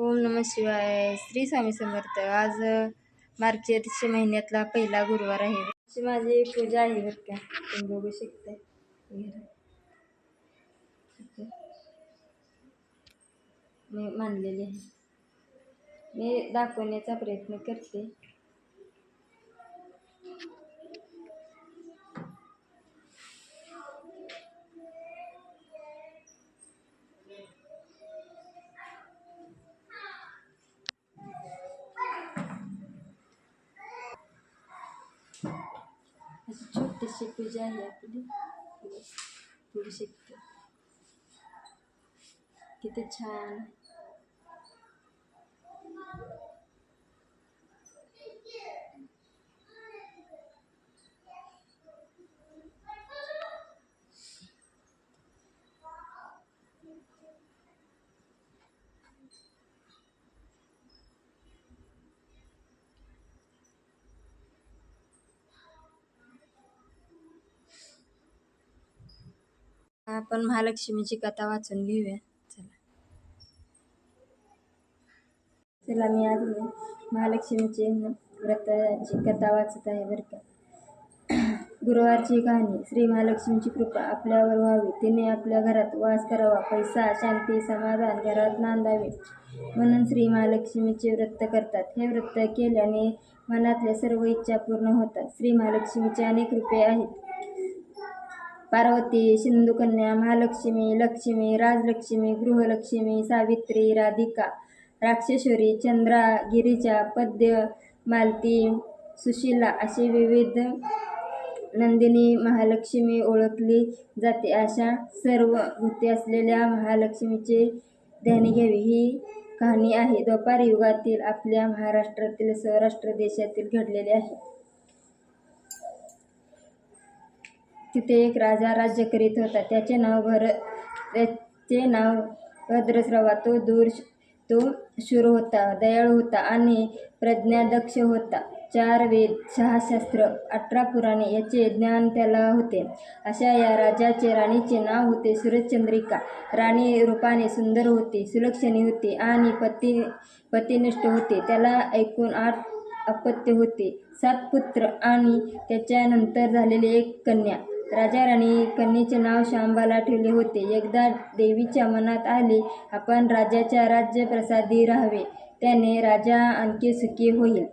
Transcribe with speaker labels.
Speaker 1: ओम नम शिवाय. श्री स्वामी समर्थ. आज मार्गशीर्ष महिन्यातला पहिला गुरुवार आहे. अशी माझी पूजा आहे बरं का. तुम्ही बघू शकता मी मानलेली आहे. मी दाखवण्याचा प्रयत्न करते. अशी छोटीशी पूजा आहे आपली. बघू शकते किती छान आपण महालक्ष्मीची कथा वाचून घेऊया. चला. चला मी आज महालक्ष्मीची न- व्रताची कथा वाचत आहे बरं का. गुरुवारची कहाणी श्री महालक्ष्मीची कृपा आपल्यावर व्हावी. तिने आपल्या घरात वास करावा पैसा शांती समाधान घरात नांदावे. म्हणून श्री महालक्ष्मीचे व्रत करतात. हे व्रत केल्याने मनातल्या सर्व इच्छा पूर्ण होतात. श्री महालक्ष्मीचे अनेक कृपे आहेत. पार्वती सिंधुकन्या महालक्ष्मी लक्ष्मी राजलक्ष्मी गृहलक्ष्मी सावित्री राधिका राक्षेश्वरी चंद्रा गिरिजा पद्य मालती सुशीला अशी विविध नंदिनी महालक्ष्मी ओळखली जाते. अशा सर्व भूते असलेल्या महालक्ष्मीचे ध्यान घ्यावी ही कहाणी आहे. द्वापार युगातील आपल्या महाराष्ट्रातील सौराष्ट्र देशातील घडलेली आहे. तिथे एक राजा राज्य करीत होता. त्याचे नाव भर त्याचे नाव भद्रश्रवा तो दूर तो शूर होता दयाळू होता आणि प्रज्ञादक्ष होता. चार वेद सहा शास्त्र अठरा पुराणे याचे ज्ञान त्याला होते. अशा या राजाचे राणीचे नाव होते सूरजचंद्रिका. राणी रूपाने सुंदर होती सुलक्षणी होती आणि पती पतिनिष्ठ होते. त्याला ऐकून आठ अपत्य होते. सात पुत्र आणि त्याच्यानंतर झालेली एक कन्या. राजा राणी कन्येचे नाव शांबाला ठेवले होते. एकदा देवीच्या मनात आले आपण राजाच्या राज्यप्रसादी राहावे. त्याने राजा आणखी सुखी होईल.